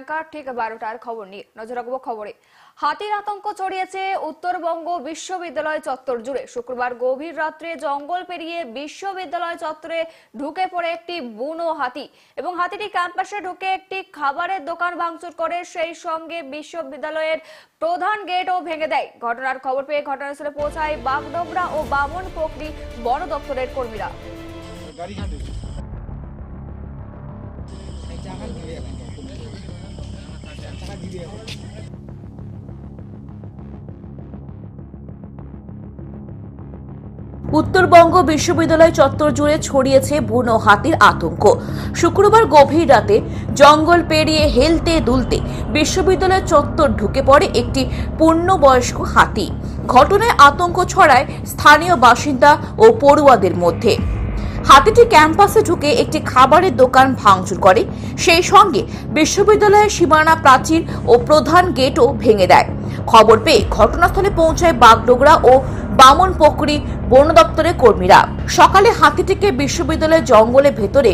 প্রিয়াঙ্কা ঠিক বারোটার খবর নিয়ে নজর রাখব খবরে। হাতির আতঙ্ক ছড়িয়েছে উত্তরবঙ্গ বিশ্ববিদ্যালয় চত্বর জুড়ে। শুক্রবার গভীর রাত্রে জঙ্গল পেরিয়ে বিশ্ববিদ্যালয় চত্বরে ঢুকে পড়ে একটি বুনো হাতি এবং হাতিটি ক্যাম্পাসে ঢুকে একটি খাবারের দোকান ভাঙচুর করে, সেই সঙ্গে বিশ্ববিদ্যালয়ের প্রধান গেটও ভেঙে দেয়। ঘটনার খবর পেয়ে ঘটনাস্থলে পৌঁছায় বাগডোগরা ও বামন পোখরি বন দপ্তরের কর্মীরা। উত্তরবঙ্গ বিশ্ববিদ্যালয় চত্বর জুড়ে ছড়িয়েছে বুনো হাতির আতঙ্ক। শুক্রবার গভীর রাতে জঙ্গল পেরিয়ে হেলতে দুলতে বিশ্ববিদ্যালয় চত্বর ঢুকে পড়ে একটি পূর্ণবয়স্ক হাতি। ঘটনায় আতঙ্ক ছড়ায় স্থানীয় বাসিন্দা ও পড়ুয়াদের মধ্যে। হাতিটি ক্যাম্পাসে ঢুকে একটি খাবারের দোকান ভাঙচুর করে। সেই সঙ্গে বিশ্ববিদ্যালয়ের সীমানা প্রাচীর ও প্রধান গেটও ভেঙে দেয়। খবর পেয়ে ঘটনাস্থলে পৌঁছায় বাগডোগরা ও বামন পকরি বন দপ্তরের কর্মীরা। সকালে হাতিটিকে বিশ্ববিদ্যালয়ের জঙ্গলের ভেতরে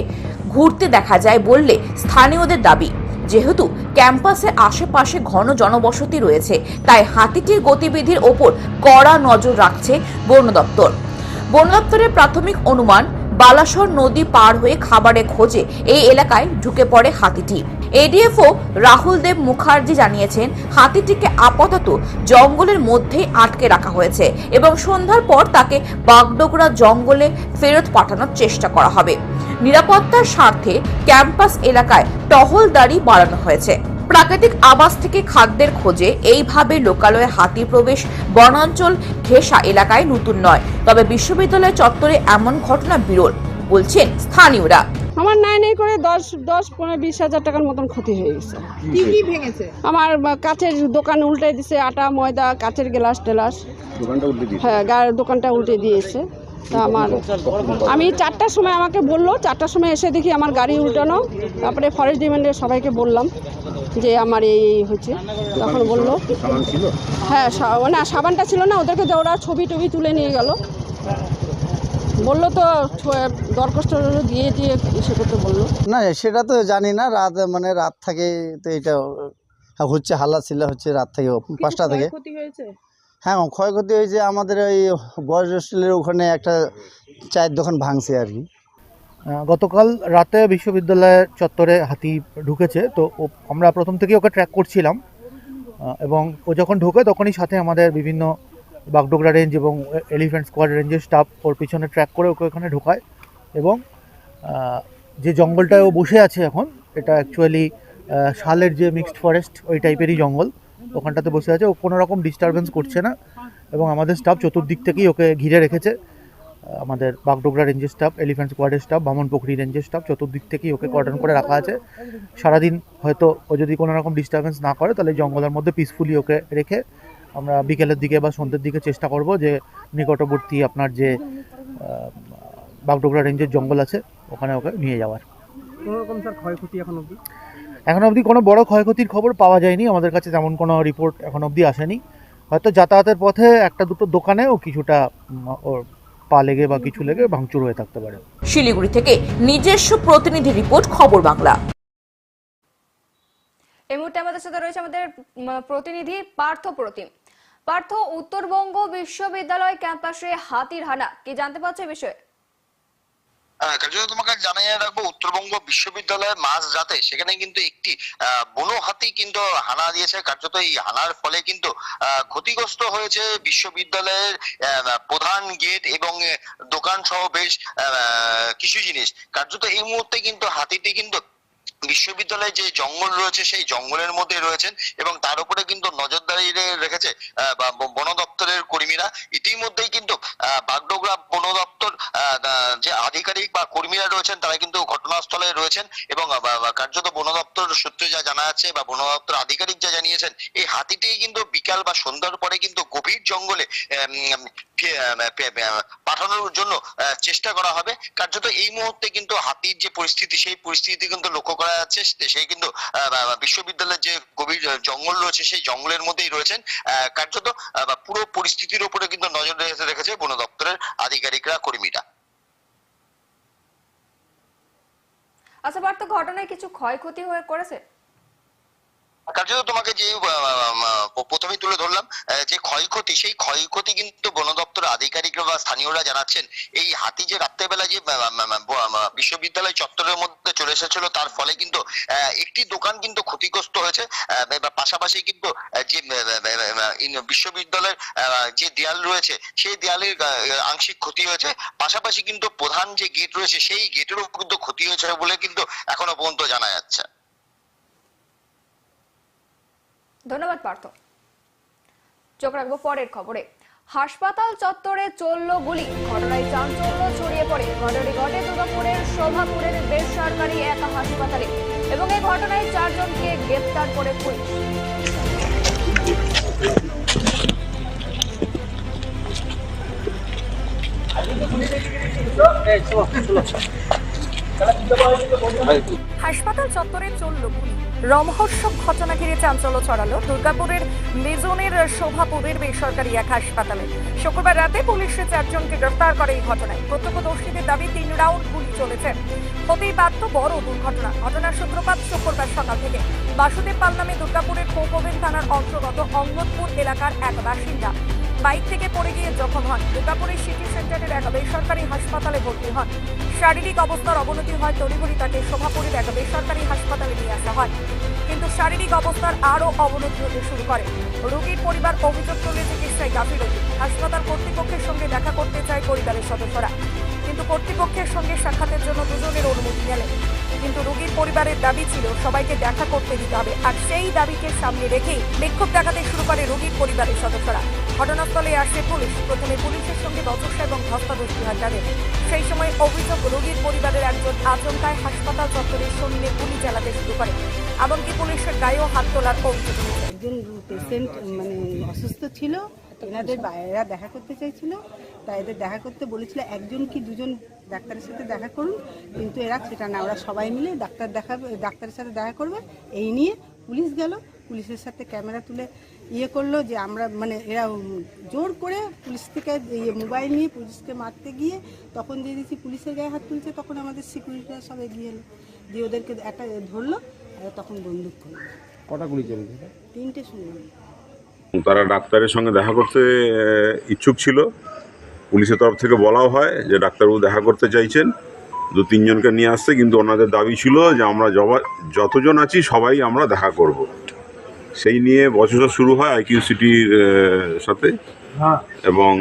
ঘুরতে দেখা যায় বললে স্থানীয়দের দাবি, যেহেতু ক্যাম্পাসের আশেপাশে ঘন জনবসতি রয়েছে, তাই হাতিটির গতিবিধির ওপর কড়া নজর রাখছে বন দপ্তর। বন দপ্তরের প্রাথমিক অনুমান বালাসর নদী পার হয়ে খাবারে খোঁজে এই এলাকায় ঢুকে পড়ে হাতিটি। এডিএফও রাহুল দেব মুখার্জি জানিয়েছেন, হাতিটিকে আপাতত জঙ্গলের মধ্যেই আটকে রাখা হয়েছে এবং সন্ধ্যার পর তাকে বাগডোগরা জঙ্গলে ফেরত পাঠানোর চেষ্টা করা হবে। নিরাপত্তার স্বার্থে ক্যাম্পাস এলাকায় টহলদারি বাড়ানো হয়েছে। প্রাকৃতিক আবাস থেকে খাদ্যের খোঁজে এইভাবে লোকালয়ে হাতি প্রবেশ বনাঞ্চল ঘেঁষা এলাকায় নতুন নয়। তবে বিশ্ববিদ্যালয় চত্বরে এমন ঘটনা বিরল বলছেন স্থানীয়রা। আমার নাই নাই করে দশ দশ পনেরো বিশ হাজার টাকার মতন ক্ষতি হয়ে গেছে। কি কি ভেঙেছে? আমার কাচের দোকান উল্টে দিছে আটা ময়দা কাচের গ্লাস টেলাস। দোকানটা উল্টে দিয়েছে? হ্যাঁ দোকানটা উল্টে দিয়েছে। তা আমার আমি চারটার সময় আমাকে বলল চারটার সময় এসে দেখি আমার গাড়ি উল্টানো। তারপরে ফরেস্ট ডিপার্টমেন্টের সবাইকে বললাম যে আমার এই এই হচ্ছে। তখন বলল হ্যাঁ না সাবানটা ছিল না ওদেরকে ওরা ছবি টবি তুলে নিয়ে গেল। বলল তো দরখাস্ত দিয়ে দিয়ে ইসে করতে বলল। না সেটা তো জানি না রাত মানে রাত থাকে তো এটা হচ্ছে হাল্লা ছিল হচ্ছে রাত থেকে পাঁচটা থেকে। ক্ষতি হয়েছে? হ্যাঁ ক্ষয়ক্ষতি হয়েছে আমাদের ওই বয়স হোস্টেলের ওখানে একটা চায়ের দোকান ভাঙছে আর কি। গতকাল রাতে বিশ্ববিদ্যালয়ের চত্বরে হাতি ঢুকেছে, তো আমরা প্রথম থেকে ওকে ট্র্যাক করছিলাম এবং ও যখন ঢোকে তখনই সাথে আমাদের বিভিন্ন বাগডোগরা রেঞ্জ এবং এলিফ্যান্ট স্কোয়াড রেঞ্জের স্টাফ ওর পিছনে ট্র্যাক করে ওকে ওখানে ঢোকায় এবং যে জঙ্গলটায় ও বসে আছে এখন, এটা অ্যাকচুয়ালি শালের যে মিক্সড ফরেস্ট ওই টাইপেরই জঙ্গল। ওখানটাতে বসে আছে, ও কোনো রকম ডিস্টারবেন্স করছে না। এবং আমাদের স্টাফ চতুর্দিক থেকেই ওকে ঘিরে রেখেছে। আমাদের বাগডোগরা রেঞ্জের স্টাফ এলিফ্যান্ট স্কোয়াডের স্টাফ বামন পুকুরি রেঞ্জের স্টাফ চতুর্দিক থেকেই ওকে কর্ডন করে রাখা আছে। সারাদিন হয়তো ও যদি কোনো রকম ডিস্টারবেন্স না করে, তাহলে জঙ্গলের মধ্যে পিসফুলি ওকে রেখে আমরা বিকেলের দিকে বা সন্ধ্যের দিকে চেষ্টা করব যে নিকটবর্তী আপনার যে বাগডোগরা রেঞ্জের জঙ্গল আছে, ওখানে ওকে নিয়ে যাওয়ার। কোনো রকম স্যার ক্ষয়ক্ষতি এখন অবধি? এখন অবধি কোনো বড় ক্ষয়ক্ষতির খবর পাওয়া যায়নি। আমাদের কাছে তেমন কোনো রিপোর্ট এখন অবধি আসেনি। হয়তো যাতায়াতের পথে একটা দুটো দোকানেও কিছুটা ওর পা লেগে বা কিছু লেগে ভাঙচুর হয়ে থাকতে পারে। শিলিগুড়ি থেকে নিজস্ব প্রতিনিধি রিপোর্ট খবর বাংলা। এই মুহূর্তে আমাদের সাথে রয়েছে আমাদের প্রতিনিধি পার্থ প্রতিম। পার্থ উত্তরবঙ্গ বিশ্ববিদ্যালয় ক্যাম্পাসে হাতির হানা। কি জানতে পারছ এই বিষয়ে? কার্যত তোমাকে জানিয়ে রাখব, উত্তরবঙ্গ বিশ্ববিদ্যালয়ের মাঝ রাতে সেখানে কিন্তু একটি বনো হাতি কিন্তু হানা দিয়েছে। কার্যত এই হানার ফলে কিন্তু ক্ষতিগ্রস্ত হয়েছে বিশ্ববিদ্যালয়ের প্রধান গেট এবং দোকান সহ বেশ কিছু জিনিস। কার্যত এই মুহূর্তে কিন্তু হাতিটি কিন্তু বিশ্ববিদ্যালয়ে যে জঙ্গল রয়েছে, সেই জঙ্গলের মধ্যে রয়েছেন এবং তার উপরে কিন্তু নজরদারি রেখেছে বন দপ্তরের কর্মীরা। ইতিমধ্যেই কিন্তু বাগডোগরা বন দপ্তর যে আধিকারিক বা কর্মীরা রয়েছেন, তারা কিন্তু ঘটনাস্থলে রয়েছেন এবং কার্যত বন দপ্তর সূত্রে যা জানা আছে বা বন দপ্তর আধিকারিক যা জানিয়েছেন, এই হাতিটি কিন্তু বিকাল বা সন্ধ্যার পরে কিন্তু গভীর জঙ্গলে পাঠানোর জন্য চেষ্টা করা হবে। কার্যত এই মুহূর্তে কিন্তু হাতির যে পরিস্থিতি, সেই পরিস্থিতি কিন্তু লক্ষ্য করা কিন্তু বিশ্ববিদ্যালয়ের যে গভীর জঙ্গল রয়েছে, সেই জঙ্গলের মধ্যেই রয়েছেন কার্যত পুরো পরিস্থিতির উপরে কিন্তু নজর রেখে- রেখেছে বন দপ্তরের আধিকারিকরা, কর্মীরা। আচ্ছা তো ঘটনায় কিছু ক্ষয়ক্ষতি হয়ে করেছে? কার্যত তোমাকে যে প্রথমেই তুলে ধরলাম যে ক্ষয়ক্ষতি সেই ক্ষয়ক্ষতি কিন্তু বন দপ্তর আধিকারিকরা বা স্থানীয়রা জানাচ্ছেন এই হাতি যে রাত্রেবেলা যে বিশ্ববিদ্যালয় চত্বরের মধ্যে চলে এসেছিল তার ফলে কিন্তু একটি দোকান কিন্তু ক্ষতিগ্রস্ত হয়েছে পাশাপাশি কিন্তু যে বিশ্ববিদ্যালয়ের যে দেয়াল রয়েছে সেই দেয়ালের আংশিক ক্ষতি হয়েছে পাশাপাশি কিন্তু প্রধান যে গেট রয়েছে সেই গেটেরও কিন্তু ক্ষতি হয়েছে বলে কিন্তু এখনও পর্যন্ত জানা যাচ্ছে ধন্যবাদ, পার্থ। চোখ রাখব পরের খবরে। হাসপাতাল চত্বরে চলল গুলি। ঘটনায় চাঞ্চল্য ছড়িয়ে পড়ে। ঘটনাটি ঘটে দুর্গাপুরের শোভাপুরের বেসরকারি এক হাসপাতালে এবং এই ঘটনায় চারজনকে গ্রেপ্তার করে পুলিশ। হাসপাতাল চত্বরে চলল গুলি। রমহর্ষক ঘটনা ঘিরে চাঞ্চল্য ছড়ালো। দুর্গাপুরের মেজনের শোভাপুরের বেসরকারি এক হাসপাতালে। শুক্রবার রাতে পুলিশের চারজনকে গ্রেফতার করে এই ঘটনায়। প্রত্যক্ষদর্শীদের দাবি, তিন রাউন্ড গুলি চলেছে। হতেই বাধ্য বড় দুর্ঘটনা। ঘটনার সূত্রপাত শুক্রবার সকাল থেকে। বাসুদেব পাল নামে দুর্গাপুরের কোকোভেন থানার অন্তর্গত অঙ্গদপুর এলাকার এক বাসিন্দা। বাইক থেকে পড়ে গিয়ে জখম হন। দুর্গাপুরের সিটি সেন্টারের এক বেসরকারি হাসপাতালে ভর্তি হন। শারীরিক অবস্থার অবনতি হয় তড়িঘড়ি তাকে শোভাপুরের এক বেসরকারি হাসপাতালে নিয়ে আসা হয়। কিন্তু শারীরিক অবস্থার আরও অবনতি হতে শুরু করে। রোগীর পরিবার অভিযোগ তুলে চিকিৎসায় গাফিলতি হাসপাতাল কর্তৃপক্ষের সঙ্গে দেখা করতে চায় পরিবারের সদস্যরা। কিন্তু কর্তৃপক্ষের সঙ্গে সাক্ষাতের জন্য দুজনের অনুমতি নিলেন কিন্তু রোগীর পরিবারের দাবি ছিল, সবাইকে দেখা করতে দিতে হবে। আর সেই দাবিকে সামনে রেখেই বিক্ষোভ দেখাতে শুরু করে রোগীর পরিবারের সদস্যরা। ঘটনাস্থলে আসে পুলিশ। প্রথমে পুলিশের সঙ্গে বচসা এবং ধস্তাধস্তি হয় তাদের। সেই সময় অভিযোগ, রোগীর পরিবারের একজন আচমকায় হাসপাতাল চত্বরের শরীরে গুলি চালাতে শুরু করে। এমনকি পুলিশের গায়েও হাত তোলার অভিযোগ একজন পেশেন্ট মানে অসুস্থ ছিল। এনাদের বাইরেরা দেখা করতে চাইছিল। তাই এদের দেখা করতে বলেছিল, একজন কি দুজন ডাক্তারের সাথে দেখা করুন? কিন্তু এরা সেটা না, ওরা সবাই মিলে ডাক্তার দেখাবে, ডাক্তারের সাথে দেখা করবে। এই নিয়ে পুলিশ গেল। পুলিশের সাথে ক্যামেরা তুলে ইয়ে করল যে আমরা মানে এরা জোর করে পুলিশ থেকে ইয়ে মোবাইল নিয়ে পুলিশকে মারতে গিয়ে তখন দিয়ে দিচ্ছি পুলিশের গায়ে হাত তুলছে তখন আমাদের সিকিউরিটিরা সব এগিয়ে এলো। দিয়ে ওদেরকে একটা ধরলো আর তখন বন্দুক করল। কটা গুলি চলেছে তিনটে শুনলাম। তারা ডাক্তারের সঙ্গে দেখা করতে ইচ্ছুক ছিল। পুলিশের তরফ থেকে বলাও হয় যে ডাক্তারবাবু দেখা করতে চাইছেন। দু তিনজনকে নিয়ে আসতে কিন্তু ওনাদের দাবি ছিল যে আমরা যতজন আছি সবাই আমরা দেখা করব। সেই নিয়ে বছর শুরু হয় আইকিউ সিটির সাথে। এবং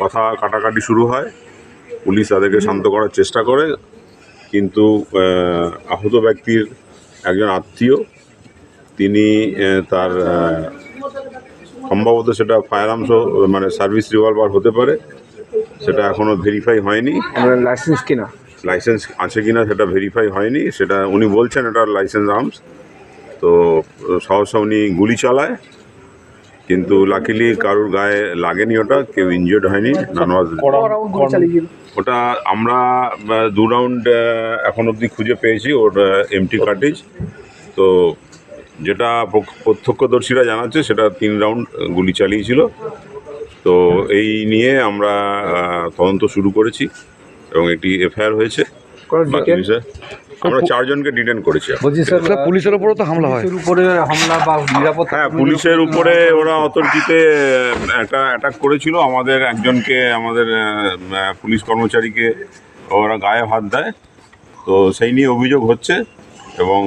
কথা কাটাকাটি শুরু হয়। পুলিশ তাদেরকে শান্ত করার চেষ্টা করে। কিন্তু আহত ব্যক্তির একজন আত্মীয় তিনি তার সম্ভবত সেটা ফায়ার আর্মসও মানে সার্ভিস রিভলভার হতে পারে। সেটা এখনও ভেরিফাই হয়নি। লাইসেন্স কিনা? লাইসেন্স আছে কিনা সেটা ভেরিফাই হয়নি। সেটা উনি বলছেন এটা লাইসেন্স আর্মস তো সহসা উনি গুলি চালায় কিন্তু লাকিলি কারুর গায়ে লাগেনি ওটা কেউ ইনজিওর্ড হয়নি নান ওটা আমরা দু রাউন্ড এখন অবধি খুঁজে পেয়েছি ওর এমটি কার্টেজ তো যেটা প্রত্যক্ষদর্শীরা জানাচ্ছে সেটা তিন রাউন্ড গুলি চালিয়েছিল। তো এই নিয়ে আমরা তদন্ত শুরু করেছি এবং একটি এফআইআর হয়েছে। আমরা চারজনকে ডিটেন করেছি বলছি স্যার পুলিশের উপরও তো হামলা হয়। উপরে হামলা বা নিরাপত্তা হ্যাঁ পুলিশের উপরে ওরা অথরিটিতে একটা অ্যাটাক করেছিল। আমাদের একজনকে আমাদের পুলিশ কর্মচারীকে ওরা গায়ে হাত দেয়। তো সেই নিয়ে অভিযোগ হচ্ছে এবং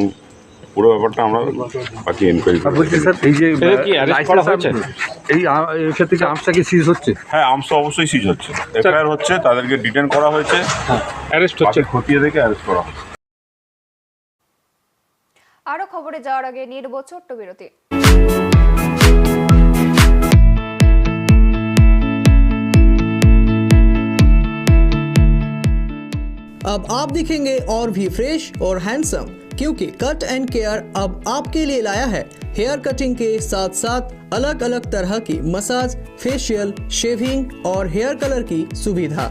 পুরো ব্যাপারটা আমরা বাকি এনকোয়ারি এই যে এই এক্ষেত্রে কি আর্মসটা কি সিজ হচ্ছে? হ্যাঁ আমস অবশ্যই সিজ হচ্ছে। এফআইআর হচ্ছে তাদেরকে ডিটেন করা হয়েছে। অ্যারেস্ট বাকি খতিয়ে দেখে অ্যারেস্ট করা হবে আরো খবরে যাওয়ার আগে নির্ব ছোট্ট বিরতি अब आप दिखेंगे और भी फ्रेश और हैंडसम क्योंकि कट एंड केयर अब आपके लिए लाया है हेयर कटिंग के साथ साथ अलग अलग तरह की मसाज फेशियल शेविंग और हेयर कलर की सुविधा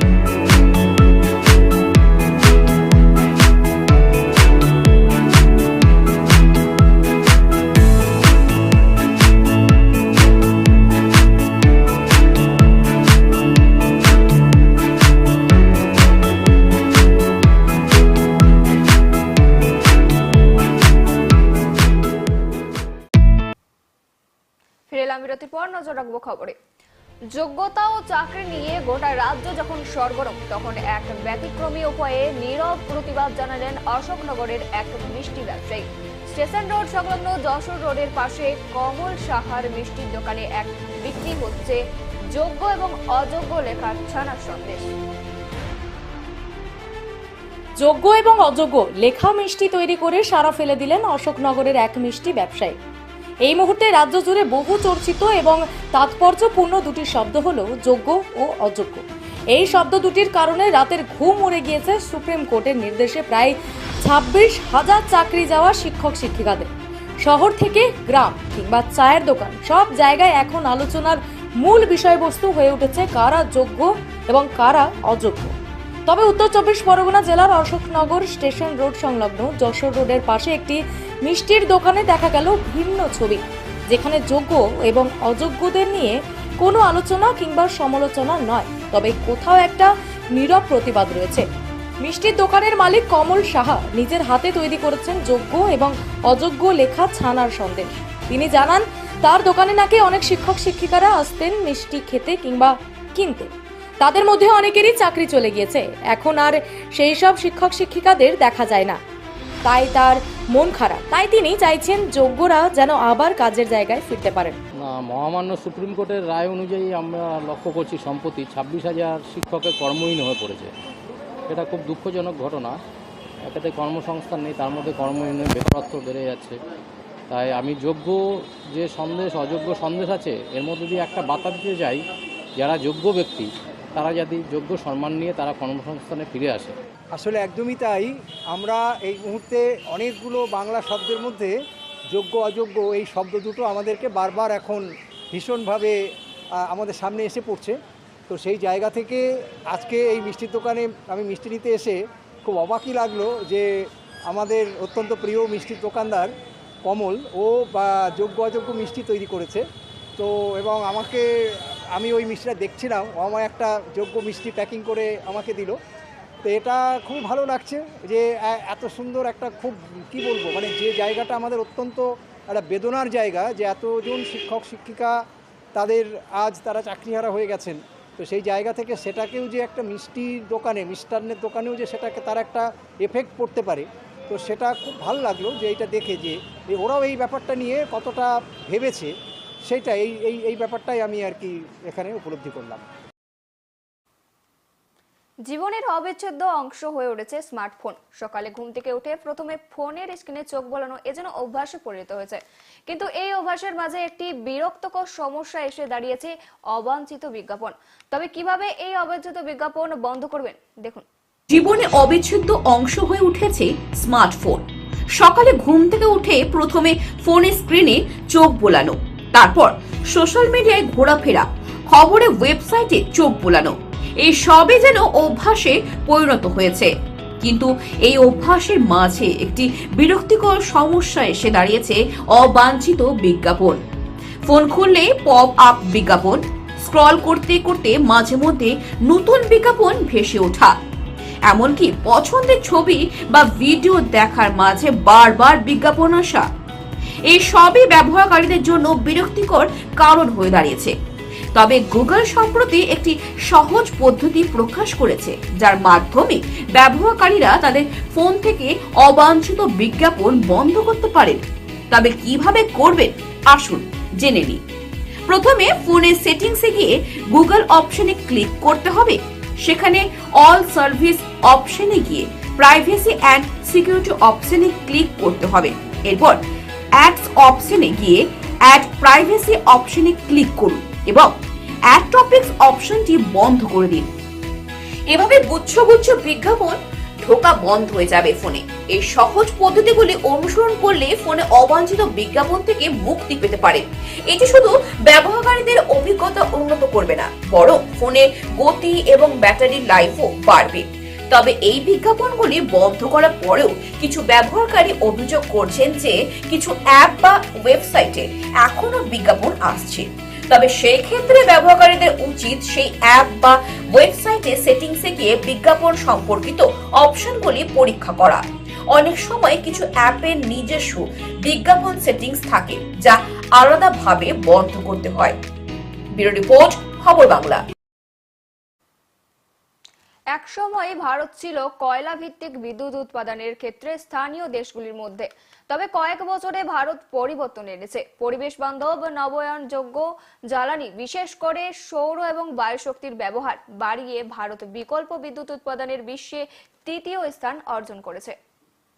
বিরতির পর নজর রাখব খবরে। যোগ্যতা ও চাকরি নিয়ে গোটা রাজ্য যখন সরগরম, তখন এক ব্যতিক্রমী উপায়ে নীরব প্রতিবাদ জানালেন অশোকনগরের এক মিষ্টি ব্যবসায়ী। স্টেশন রোড সংলগ্ন যশোর রোডের পাশে কমল সাহার মিষ্টির দোকানে এক বিক্রি হচ্ছে যোগ্য এবং অযোগ্য লেখার ছানার সন্দেশ। যোগ্য এবং অযোগ্য লেখা মিষ্টি তৈরি করে সারা ফেলে দিলেন অশোকনগরের এক মিষ্টি ব্যবসায়ী। এই মুহূর্তে রাজ্য জুড়ে বহু চর্চিত এবং তাৎপর্যপূর্ণ দুটি শব্দ হলো যোগ্য ও অযোগ্য। এই শব্দ দুটির কারণে রাতের ঘুম উড়ে গিয়েছে সুপ্রিম কোর্টের নির্দেশে প্রায় ছাব্বিশ হাজার চাকরি যাওয়া শিক্ষক শিক্ষিকাদের। শহর থেকে গ্রাম কিংবা চায়ের দোকান সব জায়গায় এখন আলোচনার মূল বিষয়বস্তু হয়ে উঠেছে কারা যোগ্য এবং কারা অযোগ্য। তবে উত্তর চব্বিশ পরগনা জেলার অশোকনগর স্টেশন রোড সংলগ্ন যশোর রোডের পাশে একটি মিষ্টির দোকানে দেখা গেল ভিন্ন ছবি, যেখানে যোগ্য এবং অযোগ্যদের নিয়ে কোনো আলোচনা কিংবা সমালোচনা নয়, তবে কোথাও একটা নীরব প্রতিবাদ রয়েছে। মিষ্টির দোকানের মালিক কমল সাহা নিজের হাতে তৈরি করেছেন যোগ্য এবং অযোগ্য লেখা ছানার সন্দেশ। তিনি জানান, তার দোকানে নাকি অনেক শিক্ষক শিক্ষিকারা আসতেন মিষ্টি খেতে কিংবা কিনতে। তাদের মধ্যে অনেকেরই চাকরি চলে গিয়েছে। এখন আর সেই সব শিক্ষক শিক্ষিকাদের দেখা যায় না। তাই তার মন খারাপ। তাই তিনি চাইছেন যোগ্যরা যেন আবার কাজের জায়গায় ফিরতে পারেন। মহামান্য সুপ্রিম কোর্টের রায় অনুযায়ী আমরা লক্ষ্য করছি সম্প্রতি ছাব্বিশ হাজার শিক্ষকের কর্মহীন হয়ে পড়েছে। এটা খুব দুঃখজনক ঘটনা। এটাতে কর্মসংস্থান নেই, তার মধ্যে কর্মহীন বেকারত্ব বেড়ে যাচ্ছে। তাই আমি যোগ্য যে সন্দেশ, অযোগ্য সন্দেশ আছে, এর মধ্যে দিয়ে একটা বার্তা দিতে চাই, যারা যোগ্য ব্যক্তি তারা যদি যোগ্য সম্মান নিয়ে তারা কর্মসংস্থানে ফিরে আসে। আসলে একদমই তাই। আমরা এই মুহূর্তে অনেকগুলো বাংলা শব্দের মধ্যে যোগ্য, অযোগ্য এই শব্দ দুটো আমাদেরকে বারবার এখন ভীষণভাবে আমাদের সামনে এসে পড়ছে। তো সেই জায়গা থেকে আজকে এই মিষ্টির দোকানে আমি মিষ্টি নিতে এসে খুব অবাকই লাগল যে আমাদের অত্যন্ত প্রিয় মিষ্টির দোকানদার কমল, ও, বা, যোগ্য, অযোগ্য মিষ্টি তৈরি করেছে। তো, এবং আমাকে আমি ওই মিষ্টিটা দেখছিলাম আমার একটা যোগ্য মিষ্টি প্যাকিং করে আমাকে দিল। তো এটা খুব ভালো লাগছে যে এত সুন্দর একটা খুব, কি বলব মানে যে জায়গাটা আমাদের অত্যন্ত একটা বেদনার জায়গা, যে এতজন শিক্ষক, শিক্ষিকা তাদের আজ তারা চাকরিহারা হয়ে গেছেন, তো সেই জায়গা থেকে সেটাকেও যে একটা মিষ্টির দোকানে, মিষ্টান্নের দোকানেও যে সেটাকে তার একটা এফেক্ট পড়তে পারে, তো সেটা খুব ভালো লাগল যে এটা দেখে যে ওরাও এই ব্যাপারটা নিয়ে কতটা ভেবেছে। সেটা এই এই এই ব্যাপারটাই আমি আর কি এখানে উপলব্ধি করলাম। জীবনের অবিচ্ছেদ্য অংশ হয়ে উঠেছে স্মার্টফোন। সকালে ঘুম থেকে উঠে প্রথমে ফোনের স্ক্রিনে চোখ বোলানো এজন্য অভ্যাসে পরিণত হয়েছে। কিন্তু এই অভ্যাসের মাঝে একটি বিরক্তকর সমস্যা এসে দাঁড়িয়েছে অবাঞ্ছিত বিজ্ঞাপন। তবে কীভাবে এই অবাঞ্ছিত বিজ্ঞাপন বন্ধ করবেন? দেখুন। জীবনে অবিচ্ছেদ্য অংশ হয়ে উঠেছে স্মার্টফোন। সকালে ঘুম থেকে উঠে প্রথমে ফোনের স্ক্রিনে চোখ বোলানো। তারপর সোশ্যাল মিডিয়ায় ঘোরাফেরা, খবরে ওয়েবসাইটে চোখ বোলানো, এই সবই যেন অভ্যাসে পরিণত হয়েছে। কিন্তু এই অভ্যাসের মাঝে একটি বিরক্তিকর সমস্যা এসে দাঁড়িয়েছে অবাঞ্ছিত বিজ্ঞাপন। ফোন খুললে পপ আপ বিজ্ঞাপন, স্ক্রল করতে করতে মাঝে মধ্যে নতুন বিজ্ঞাপন ভেসে ওঠা। এমনকি পছন্দের ছবি বা ভিডিও দেখার মাঝে বারবার বিজ্ঞাপন আসা। এই সবই ব্যবহারকারীদের জন্য বিরক্তিকর কারণ হয়ে দাঁড়িয়েছে। তবে গুগল সম্প্রতি একটি সহজ পদ্ধতি প্রকাশ করেছে, যার মাধ্যমে ব্যবহারকারীরা তাদের ফোন থেকে অবাঞ্ছিত বিজ্ঞাপন বন্ধ করতে পারেন। তবে কীভাবে করবেন? আসুন জেনে নিই। প্রথমে ফোনের সেটিংসে গিয়ে গুগল অপশনে ক্লিক করতে হবে। সেখানে অল সার্ভিস অপশনে গিয়ে প্রাইভেসি অ্যান্ড সিকিউরিটি অপশনে ক্লিক করতে হবে। এরপর অ্যাডস অপশনে গিয়ে অ্যাড প্রাইভেসি অপশনে ক্লিক করুন এবং অ্যাড টপিকস অপশনটি বন্ধ করে দিন। এভাবে গুচ্ছ গুচ্ছ বিজ্ঞাপন ঢোকা বন্ধ হয়ে যাবে ফোনে। এই সহজ পদ্ধতিগুলি অনুসরণ করলে ফোনে অবাঞ্ছিত বিজ্ঞাপন থেকে মুক্তি পেতে পারে। এটি শুধু ব্যবহারকারীদের অভিজ্ঞতা উন্নত করবে না, বরং ফোনের গতি এবং ব্যাটারির লাইফও বাড়বে। তবে এই বিজ্ঞাপনগুলি বন্ধ করার পরেও কিছু ব্যবহারকারী অভিযোগ করছেন যে কিছু অ্যাপ বা ওয়েবসাইটে এখনও বিজ্ঞাপন আসছে। তবে সেই ক্ষেত্রে ব্যবহারকারীদের উচিত সেই অ্যাপ বা ওয়েবসাইটে সেটিংসে গিয়ে বিজ্ঞাপন সম্পর্কিত অপশনগুলি পরীক্ষা করা। অনেক সময় কিছু অ্যাপের নিজস্ব বিজ্ঞাপন সেটিংস থাকে, যা আলাদাভাবে বন্ধ করতে হয়। ব্যুরো রিপোর্ট, খবর বাংলা। একসময় ভারত ছিল কয়লা ভিত্তিক বিদ্যুৎ উৎপাদনের ক্ষেত্রে স্থানীয় দেশগুলির মধ্যে। তবে কয়েক বছরে ভারত পরিবর্তন এনেছে। পরিবেশ বান্ধব, নবায়নযোগ্য জ্বালানি, বিশেষ করে সৌর এবং বায়ুশক্তির ব্যবহার, বাড়িয়ে ভারত বিকল্প বিদ্যুৎ উৎপাদনের বিশ্বে তৃতীয় স্থান অর্জন করেছে।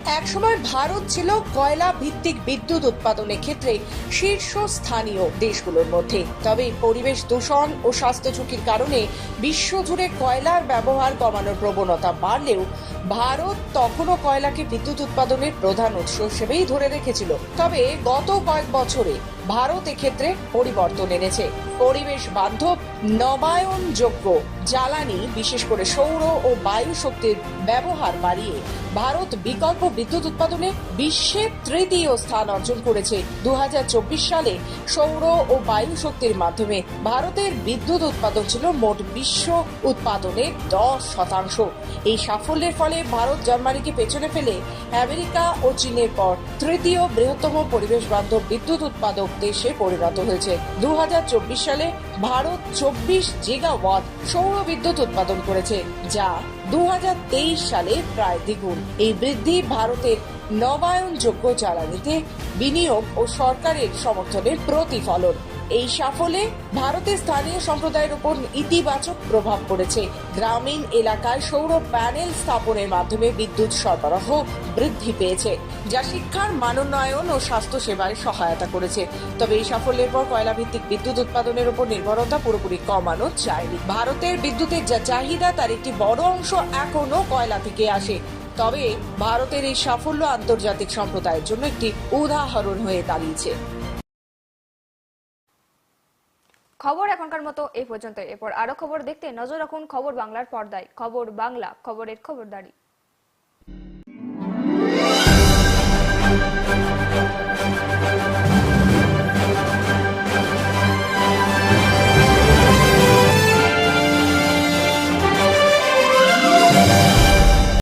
একসময় ভারত ছিল কয়লা ভিত্তিক বিদ্যুৎ উৎপাদনের ক্ষেত্রে শীর্ষস্থানীয় দেশগুলোর মধ্যে। তবে পরিবেশ দূষণ ও স্বাস্থ্য ঝুঁকির কারণে বিশ্বজুড়ে কয়লার ব্যবহার কমানোর প্রবণতা বাড়লেও ভারত তখনও কয়লাকে বিদ্যুৎ উৎপাদনের প্রধান উৎস হিসেবেই ধরে রেখেছিল। তবে গত কয়েক বছরে ভারত এক্ষেত্রে পরিবর্তন এনেছে। পরিবেশ বান্ধব, নবায়নযোগ্য, জ্বালানি, বিশেষ করে সৌর ও বায়ু শক্তির ব্যবহার বাড়িয়ে ভারত বিকল্প বিদ্যুৎ উৎপাদনে বিশ্বে তৃতীয় স্থান অর্জন করেছে। দু হাজার চব্বিশ সালে সৌর ও বায়ু শক্তির মাধ্যমে ভারতের বিদ্যুৎ উৎপাদন ছিল মোট বিশ্ব উৎপাদনের দশ শতাংশ। এই সাফল্যের ফলে ভারত জার্মানিকে পেছনে ফেলে আমেরিকা ও চীনের পর তৃতীয় বৃহত্তম পরিবেশ বান্ধব বিদ্যুৎ উৎপাদক দেশে পরিণত হয়েছে। দু হাজার চব্বিশ সালে ভারত চব্বিশ জিগাওয়াট সৌর বিদ্যুৎ উৎপাদন করেছে, যা দু হাজার তেইশ সালে প্রায় দ্বিগুণ। এই বৃদ্ধি ভারতের নবায়নযোগ্য জ্বালানিতে বিনিয়োগ ও সরকারের সমর্থনের প্রতিফলন। এই সাফল্যে ভারতের স্থানীয় সম্প্রদায়ের উপর ইতিবাচক প্রভাব পড়েছে। গ্রামীণ এলাকায় সৌর প্যানেল স্থাপনের মাধ্যমে বিদ্যুৎ সরবরাহ বৃদ্ধি পেয়েছে, যা শিক্ষার মানোন্নয়ন ও স্বাস্থ্য সেবায় সহায়তা করেছে। তবে এই সাফল্যের পর কয়লা ভিত্তিক বিদ্যুৎ উৎপাদনের উপর নির্ভরতা পুরোপুরি কমানো যায়নি। ভারতের বিদ্যুতের যা চাহিদা, তার একটি বড় অংশ এখনও কয়লা থেকে আসে। তবে ভারতের এই সাফল্য আন্তর্জাতিক সম্প্রদায়ের জন্য একটি উদাহরণ হয়ে দাঁড়িয়েছে। খবর এখনকার মতো এই পর্যন্ত এরপর আরও খবর দেখতে নজর রাখুন খবর বাংলার পর্দায়। খবর বাংলা, খবরের খবরদারি।